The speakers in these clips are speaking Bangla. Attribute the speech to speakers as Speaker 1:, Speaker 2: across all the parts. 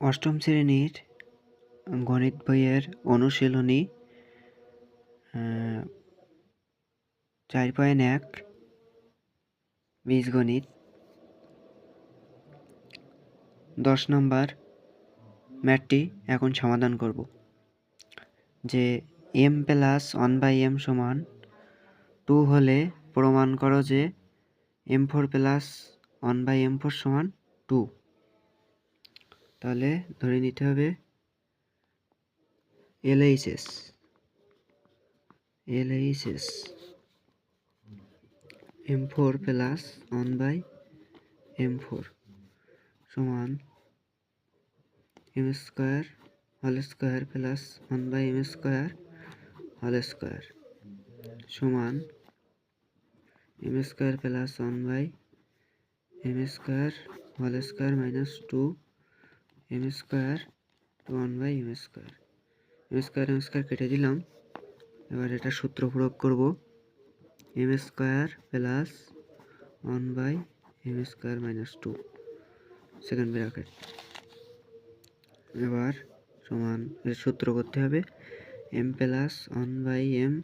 Speaker 1: অষ্টম শ্রেণির গণিত বইয়ের অনুশীলনী চার পয়েন্ট এক বীজগণিত, দশ নম্বর ম্যাটটি এখন সমাধান করব, যে M plus one by M সমান টু হলে প্রমাণ করো যে M four plus one by M four সমান টু তাহলে ধরে নিতে হবে LHS LHS M four plus one by M four সমান M square whole square plus one by M square whole square সমান M square plus one by M square whole square minus two M square two one by M square M square M square কেটে দিলাম। এবার এটা সূত্র প্রয়োগ করব। M square plus one by M square minus two second bracket এবার সমান সূত্র করতে হবে। M plus one by M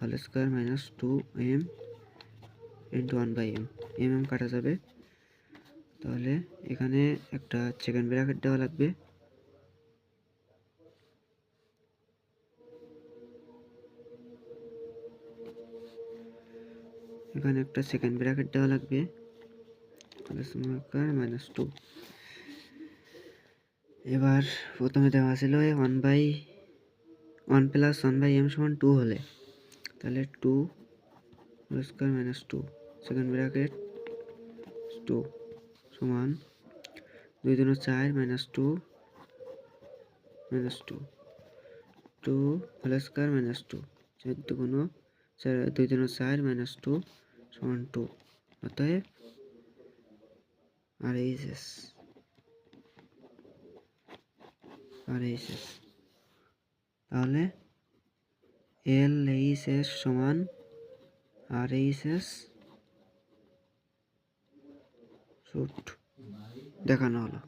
Speaker 1: whole square minus two M into one by M M M কাটা যাবে। তাহলে এখানে একটা সেকেন্ড ব্র্যাকেট দেওয়া লাগবে। এখানে একটা সেকেন্ড ব্র্যাকেট দেওয়া লাগবে। মাইনাস টু এবার প্রথমে দেওয়া ছিল one by one plus one by M সমান টু হলে। তাহলে two square minus two second bracket two সমান দুই দুনো চার minus two minus two two whole square minus two চার দুগুণো চার দুই দুনো চার মাইনাস টু সমান টু অতএব R H S R H S তাহলে এল এইচ এস সমান আর এইচ এস শুট দেখানো হলো।